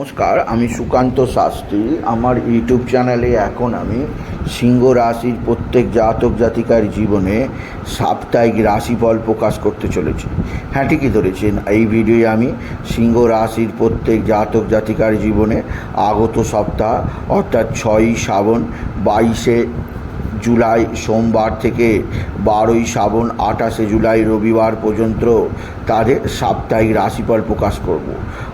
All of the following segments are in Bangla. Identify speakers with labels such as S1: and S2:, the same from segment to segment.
S1: নমস্কার, আমি সুকান্ত শাস্ত্রী। আমার ইউটিউব চ্যানেলে এখন আমি সিংহ রাশির প্রত্যেক জাতক জাতিকার জীবনে সাপ্তাহিক রাশিফল প্রকাশ করতে চলেছি। হ্যাঁ ঠিকই ধরেছেন, এই ভিডিওয়ে আমি সিংহ রাশির প্রত্যেক জাতক জাতিকার জীবনে আগত সপ্তাহ, অর্থাৎ ছয়ই শ্রাবণ, বাইশে জুলাই সোমবার থেকে বারোই শ্রাবণ আঠাশে জুলাই রবিবার পর্যন্ত তাদের সাপ্তাহিক রাশিফল প্রকাশ করব।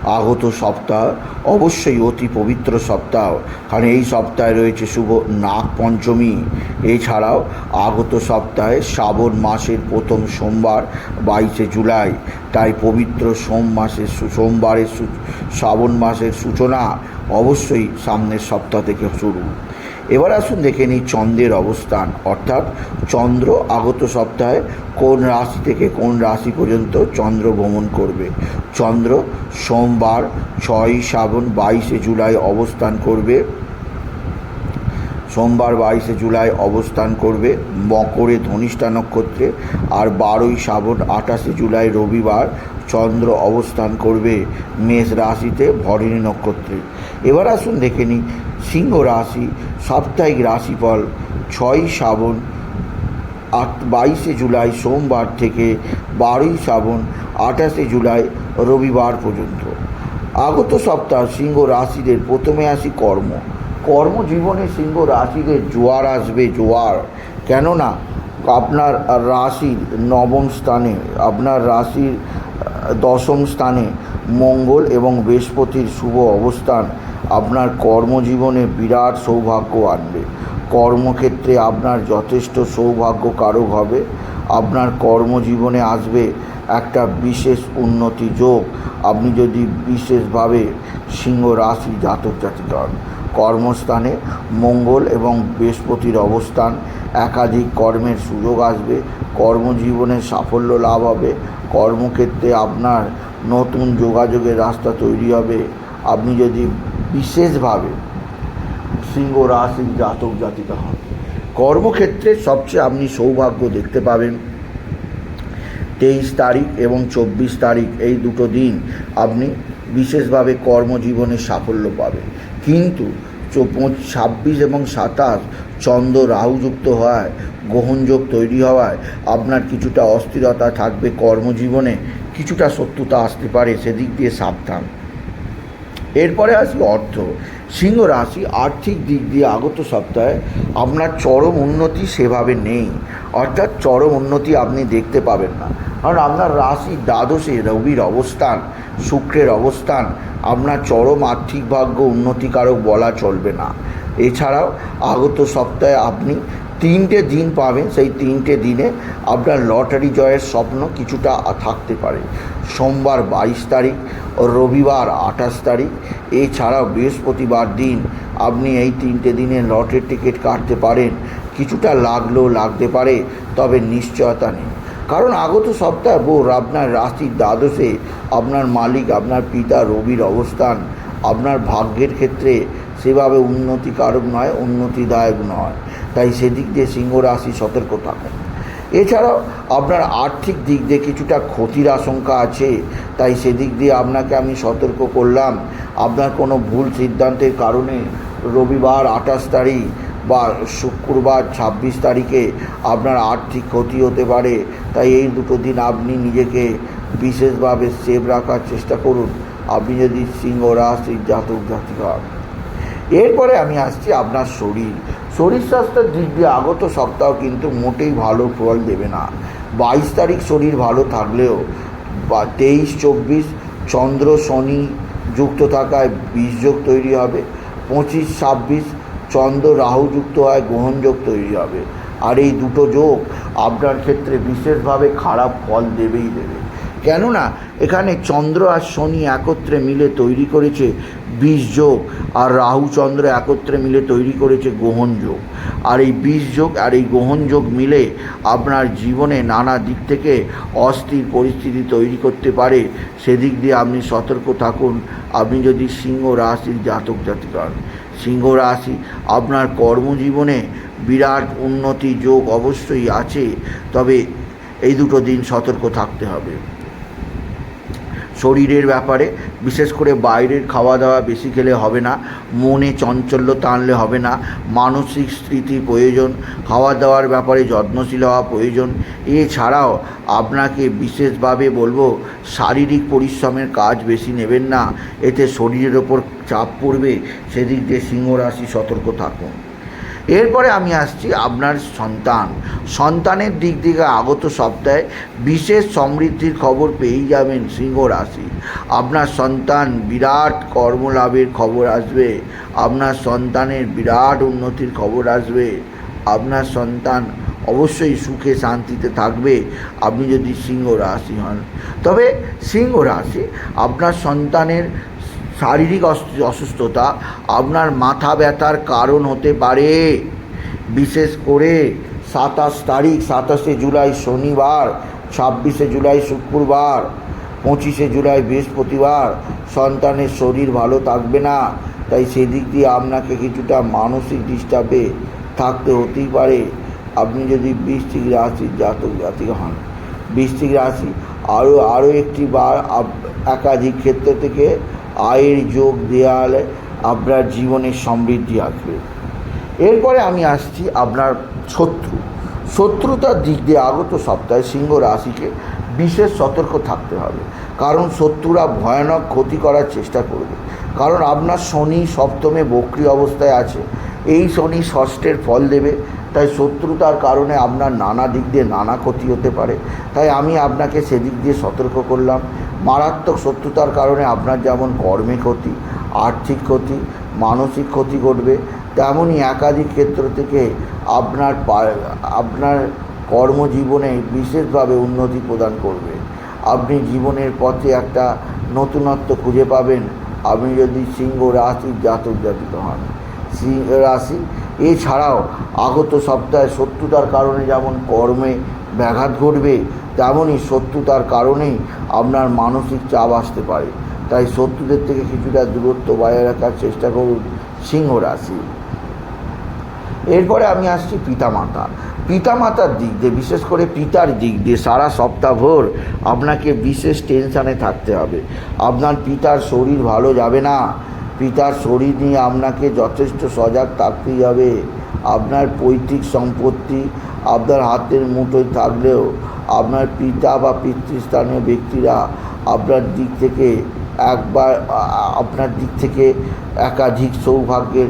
S1: আগত সপ্তাহ অবশ্যই অতি পবিত্র সপ্তাহ। কারণ এই সপ্তাহে রয়েছে শুভ নাগ পঞ্চমী। এছাড়াও আগত সপ্তাহে শ্রাবণ মাসের প্রথম সোমবার বাইশে জুলাই। তাই পবিত্র সোম মাসের সোমবারের শ্রাবণ মাসের সূচনা অবশ্যই সামনের সপ্তাহ থেকে শুরু। এবার আসুন দেখে নিই চন্দ্রের অবস্থান। অর্থাৎ চন্দ্র আগত সপ্তাহে কোন রাশি থেকে কোন রাশি পর্যন্ত চন্দ্র ভ্রমণ করবে? চন্দ্র সোমবার ছয়ই শ্রাবণ, বাইশে জুলাই অবস্থান করবে। সোমবার, বাইশে জুলাই অবস্থান করবে মকরে ধনিষ্ঠা নক্ষত্রে। আর বারোই, শ্রাবণ, আঠাশে জুলাই রবিবার চন্দ্র অবস্থান করবে মেষ রাশিতে ভরিণী নক্ষত্রে। এবার আসুন দেখে নিই সিংহ রাশি, সাপ্তাহিক রাশিফল ছয়ই শ্রাবণ আট, বাইশে জুলাই সোমবার থেকে বারোই শ্রাবণ আঠাশে জুলাই রবিবার পর্যন্ত। আগত সপ্তাহ সিংহ রাশিদের প্রথমে আসি কর্ম। কর্মজীবনে সিংহ রাশিদের জোয়ার আসবে, জোয়ার। কেননা, আপনার রাশির নবম স্থানে, আপনার রাশির দশম স্থানে মঙ্গল এবং বৃহস্পতির শুভ অবস্থান আপনার কর্মজীবনে বিরাট সৌভাগ্য আনবে। কর্মক্ষেত্রে আপনার যথেষ্ট সৌভাগ্য কারক হবে। আপনার কর্মজীবনে আসবে একটা বিশেষ উন্নতি যোগ। আপনি যদি বিশেষভাবে সিংহ রাশি জাতক জাতিকা হন, কর্মস্থানে মঙ্গল এবং বৃহস্পতির অবস্থান, একাধিক কর্মের সুযোগ আসবে, কর্মজীবনে সাফল্য লাভ হবে, কর্মক্ষেত্রে আপনার নতুন যোগাযোগের রাস্তা তৈরি হবে। আপনি যদি বিশেষভাবে সিংহ রাশির জাতক, জাতিকা হন। কর্মক্ষেত্রে সবচেয়ে আপনি সৌভাগ্য দেখতে পাবেন। তেইশ তারিখ এবং চব্বিশ তারিখ এই দুটো দিন আপনি বিশেষভাবে কর্মজীবনে সাফল্য পাবেন। কিন্তু ছাব্বিশ এবং সাতাশ চন্দ্র রাহুযুক্ত হওয়ায়, গ্রহণযোগ তৈরি হওয়ায় আপনার কিছুটা অস্থিরতা থাকবে কর্মজীবনে। কিছুটা শত্রুতা আসতে পারে, সেদিক দিয়ে সাবধান। এরপরে আসি অর্থ। সিংহ রাশি আর্থিক দিক দিয়ে আগত সপ্তাহে আপনার চরম উন্নতি সেভাবে নেই। অর্থাৎ চরম উন্নতি আপনি দেখতে পাবেন না। কারণ আপনার রাশি দ্বাদশে রবির অবস্থান, শুক্রের অবস্থান, আপনার চরম আর্থিক ভাগ্য উন্নতিকারক বলা চলবে না। এছাড়াও আগত সপ্তাহে আপনি তিনটে দিন পাবেন, সেই তিনটে দিনে আপনার লটারি জয়ের স্বপ্ন কিছুটা থাকতে পারে। সোমবার বাইশ তারিখ রবিবার আঠাশ তারিখ। এছাড়াও বৃহস্পতিবার দিন আপনি এই তিনটে দিনে লটের টিকিট কাটতে পারেন। কিছুটা লাগলেও লাগতে পারে, তবে নিশ্চয়তা নেই। কারণ আগত সপ্তাহে বোর আপনার রাশির দ্বাদশে আপনার মালিক, আপনার পিতা রবির অবস্থান, আপনার ভাগ্যের ক্ষেত্রে সেভাবে উন্নতিকারক নয়, উন্নতিদায়ক নয়। তাই সেদিক দিয়ে সিংহ রাশি সতর্ক থাকুন। এছাড়াও আপনার আর্থিক দিক দিয়ে কিছুটা ক্ষতির আশঙ্কা আছে, তাই সেদিক দিয়ে আপনাকে আমি সতর্ক করলাম। আপনার কোনো ভুল সিদ্ধান্তের কারণে রবিবার আঠাশ তারিখ বা শুক্রবার ছাব্বিশ তারিখে আপনার আর্থিক ক্ষতি হতে পারে, তাই এই দুটো দিন আপনি নিজেকে বিশেষভাবে সেভ রাখার চেষ্টা করুন। আপনি যদি সিংহ রাশির জাতক জাতিকা। এরপরে আমি আসছি আপনার শরীর। শরীর স্বাস্থ্যের দিক দিয়ে আগত সপ্তাহ কিন্তু মোটেই ভালো ফল দেবে না। বাইশ তারিখ শরীর ভালো থাকলেও বা তেইশ, চব্বিশ, চন্দ্র, শনি যুক্ত থাকায় বীজযোগ তৈরি হবে। পঁচিশ, ছাব্বিশ, চন্দ্র, রাহু যুক্ত হয় গ্রহণযোগ তৈরি হবে। আর এই দুটো যোগ আপনার ক্ষেত্রে বিশেষভাবে খারাপ ফল দেবেই দেবে। কেননা এখানে চন্দ্র আর শনি একত্রে মিলে তৈরি করেছে বিষ যোগ, আর রাহু চন্দ্র একত্রে মিলে তৈরি করেছে গ্রহণ যোগ। আর এই বিষ যোগ আর এই গ্রহণ যোগ মিলে আপনার জীবনে নানা দিক থেকে অস্থির পরিস্থিতি তৈরি করতে পারে। সেদিক দিয়ে আপনি সতর্ক থাকুন। আপনি যদি সিংহ রাশির জাতক জাতিকা হন সিংহ রাশি আপনার কর্মজীবনে বিরাট উন্নতি যোগ অবশ্যই আছে, তবে এই দুটো দিন সতর্ক থাকতে হবে। শরীরের ব্যাপারে, বিশেষ করে বাইরের খাওয়া দাওয়া বেশি খেলে হবে না, মনে চাঞ্চল্যতা টানলে হবে না, মানসিক স্থিতি প্রয়োজন খাওয়া দাওয়ার ব্যাপারে যত্নশীল হওয়া প্রয়োজন। এছাড়াও আপনাকে বিশেষভাবে বলব, শারীরিক পরিশ্রমের কাজ বেশি নেবেন না, এতে শরীরের ওপর চাপ পড়বে, সেদিক দিয়ে সিংহ রাশি সতর্ক থাকুন। এরপরে আমি আসছি আপনার সন্তান। সন্তানের দিক থেকে আগত সপ্তাহে বিশেষ সমৃদ্ধির খবর পেয়ে যাবেন সিংহ রাশি। আপনার সন্তান বিরাট কর্মলাভের খবর আসবে। আপনার সন্তানের বিরাট উন্নতির খবর আসবে। আপনার সন্তান অবশ্যই সুখে শান্তিতে থাকবে, আপনি যদি সিংহ রাশি হন। তবে সিংহ রাশি আপনার সন্তানের শারীরিক অস- অসুস্থতা, আপনার মাথা ব্যথার কারণ হতে পারে। বিশেষ করে সাতাশ তারিখ, সাতাশে জুলাই শনিবার, ছাব্বিশে জুলাই শুক্রবার, পঁচিশে জুলাই বৃহস্পতিবার, সন্তানের শরীর ভালো থাকবে না, তাই সেদিক দিয়ে আপনাকে কিছুটা মানসিক ডিস্টার্বে থাকতে হতেই পারে। আপনি যদি বৃষ্টিক রাশির জাতক জাতিক হন, বৃশ্চিক রাশি আরও আরও একটি বার একাধিক ক্ষেত্র থেকে আয়ের যোগ দেওয়ালে আপনার জীবনে সমৃদ্ধি আসবে। এরপরে আমি আসছি আপনার শত্রু। শত্রুতার দিক দিয়ে আগত সপ্তাহে সিংহ রাশিকে বিশেষ সতর্ক থাকতে হবে। কারণ শত্রুরা ভয়ানক ক্ষতি করার চেষ্টা করবে। কারণ আপনার শনি সপ্তমে বক্রি অবস্থায় আছে। এই শনি ষষ্ঠের ফল দেবে। তাই শত্রুতার কারণে আপনার নানা দিক দিয়ে নানা ক্ষতি হতে পারে। তাই আমি আপনাকে সেদিক দিয়ে সতর্ক করলাম। মারাত্মক শত্রুতার কারণে আপনার যেমন কর্মে ক্ষতি, আর্থিক ক্ষতি, মানসিক ক্ষতি ঘটবে, তেমনই একাধিক ক্ষেত্র থেকে আপনার আপনার কর্মজীবনে বিশেষভাবে উন্নতি প্রদান করবে। আপনি জীবনের পথে একটা নতুনত্ব খুঁজে পাবেন। আপনি যদি সিংহ রাশির জাতক জাতিক হন। সিংহ রাশি, এছাড়াও আগত সপ্তাহে শত্রুতার কারণে যেমন কর্মে ব্যাঘাত ঘটবে, তেমনই শত্রুতার কারণেই আপনার মানসিক চাপ আসতে পারে। তাই শত্রুদের থেকে কিছুটা দূরত্ব বজায় রাখার চেষ্টা করুন সিংহ রাশি। এরপরে আমি আসছি পিতামাতা। পিতামাতার দিক দিয়ে, বিশেষ করে পিতার দিক দিয়ে সারা সপ্তাহভর আপনাকে বিশেষ টেনশানে থাকতে হবে। আপনার পিতার শরীর ভালো যাবে না। পিতার শরীর নিয়ে আপনাকে যথেষ্ট সজাগ থাকতেই হবে। আপনার পৈতৃক সম্পত্তি আপনার হাতের মুঠোয় থাকলেও আপনার পিতা বা পিতৃস্থানীয় ব্যক্তিরা আপনার দিক থেকে একবার, আপনার দিক থেকে একাধিক সৌভাগ্যের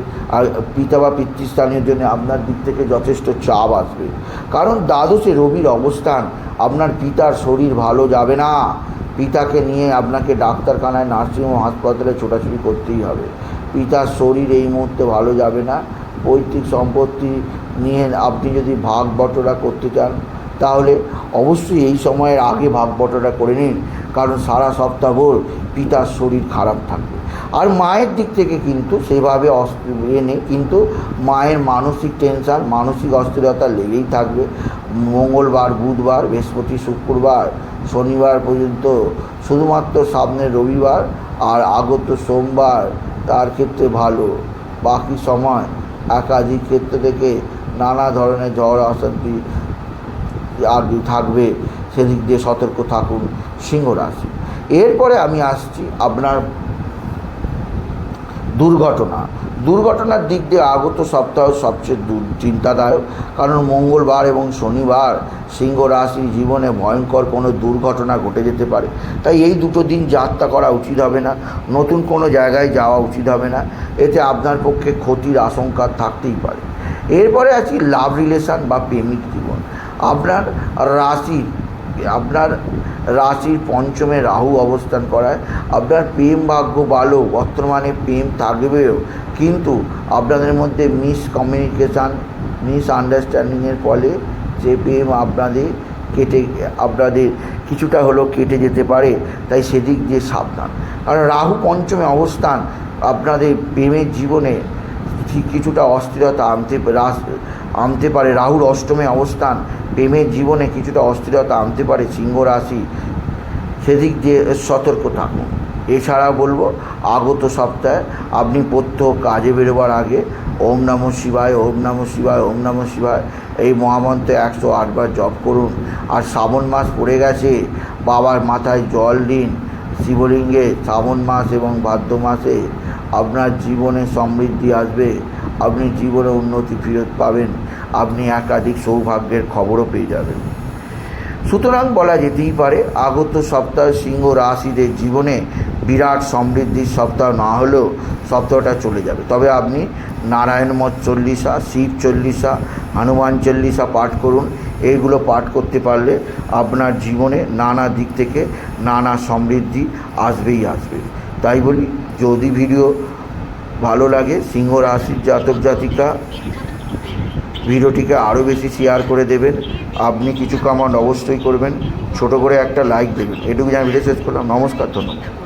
S1: পিতা বা পিতৃস্থানীয় জন্য আপনার দিক থেকে যথেষ্ট চাপ আসবে। কারণ দ্বাদশে রবির অবস্থান, আপনার পিতার শরীর ভালো যাবে না। পিতাকে নিয়ে আপনাকে ডাক্তারখানায়, নার্সিংহোম, হাসপাতালে ছোটাছুটি করতেই হবে। পিতার শরীর এই মুহূর্তে ভালো যাবে না। পৈতৃক সম্পত্তি নিয়ে আপনি যদি ভাগ বটরা করতে চান, তাহলে অবশ্যই এই সময়ের আগে ভাগ বটরা করে নিন। কারণ সারা সপ্তাহভর পিতার শরীর খারাপ থাকবে। আর মায়ের দিক থেকে কিন্তু সেভাবে ইয়ে নেই, কিন্তু মায়ের মানসিক টেনশান, মানসিক অস্থিরতা লেগেই থাকবে। মঙ্গলবার, বুধবার, বৃহস্পতি, শুক্রবার, শনিবার পর্যন্ত শুধুমাত্র সামনের রবিবার আর আগত সোমবার তার ক্ষেত্রে ভালো। বাকি সময় একাধিক ক্ষেত্র থেকে নানা ধরনের ঝড় অশান্তি আর থাকবে, সেদিক দিয়ে সতর্ক থাকুন সিংহ রাশি। এরপরে আমি আসছি আপনার দুর্ঘটনা। দুর্ঘটনার দিক দিয়ে আগত সপ্তাহ সবচেয়ে চিন্তাদায়ক, কারণ মঙ্গলবার এবং শনিবার সিংহ রাশির জীবনে ভয়ঙ্কর কোনো দুর্ঘটনা ঘটে যেতে পারে। তাই এই দুটো দিন যাত্রা করা উচিত হবে না, নতুন কোনো জায়গায় যাওয়া উচিত হবে না। এতে আপনার পক্ষে ক্ষতির আশঙ্কা থাকতেই পারে। এরপরে আছি লাভ রিলেশান বা প্রেমিক জীবন। আপনার রাশি আপনার রাশির পঞ্চমে রাহু অবস্থান করায়, আপনার প্রেম ভাগ্য ভালো, বর্তমানে প্রেম থাকবেও, কিন্তু আপনাদের মধ্যে মিস কমিউনিকেশান মিস আন্ডারস্ট্যান্ডিংয়ের ফলে যে প্রেম আপনাদের কেটে, আপনাদের কিছুটা হলেও কেটে যেতে পারে, তাই সেদিক দিয়ে সাবধান। কারণ রাহু পঞ্চমে অবস্থান আপনাদের প্রেমের জীবনে কিছুটা অস্থিরতা আনতে আনতে পারে। রাহুর অষ্টমে অবস্থান প্রেমের জীবনে কিছুটা অস্থিরতা আনতে পারে সিংহ রাশি। সেদিক দিয়ে সতর্ক থাকুন। এছাড়া বলব, আগত সপ্তাহে আপনি প্রত্যহ কাজে বেরোবার আগে ওম নমঃ শিবায়, ওম নমঃ শিবায়, ওম নমঃ শিবায় এই মহামন্ত্রে একশো আটবার জপ করুন। আর শ্রাবণ মাস পড়ে গেছে, বাবার মাথায় জল দিন। শিবলিঙ্গে শ্রাবণ মাস এবং ভাদ্র মাসে আপনার জীবনে সমৃদ্ধি আসবে, আপনি জীবনে উন্নতি ফিরত পাবেন। আপনি একাধিক সৌভাগ্যের খবরও পেয়ে যাবেন। সুতরাং বলা যেতেই পারে, আগত সপ্তাহ সিংহ রাশিদের জীবনে বিরাট সমৃদ্ধির সপ্তাহ না হলেও সপ্তাহটা চলে যাবে। তবে আপনি নারায়ণমঠ চল্লিশা, শিব চল্লিশা, হনুমান চল্লিশা পাঠ করুন। এইগুলো পাঠ করতে পারলে আপনার জীবনে নানা দিক থেকে নানা সমৃদ্ধি আসবেই আসবে। তাই বলি, যদি ভিডিও ভালো লাগে, সিংহ রাশির জাতক জাতিকা ভিডিওটিকে আরও বেশি শেয়ার করে দেবেন। আপনি কিছু কামান্ড অবশ্যই করবেন। ছোট করে একটা লাইক দেবেন। এটুকু জানি ভিডিও শেষ করলাম। নমস্কার, ধন্যবাদ।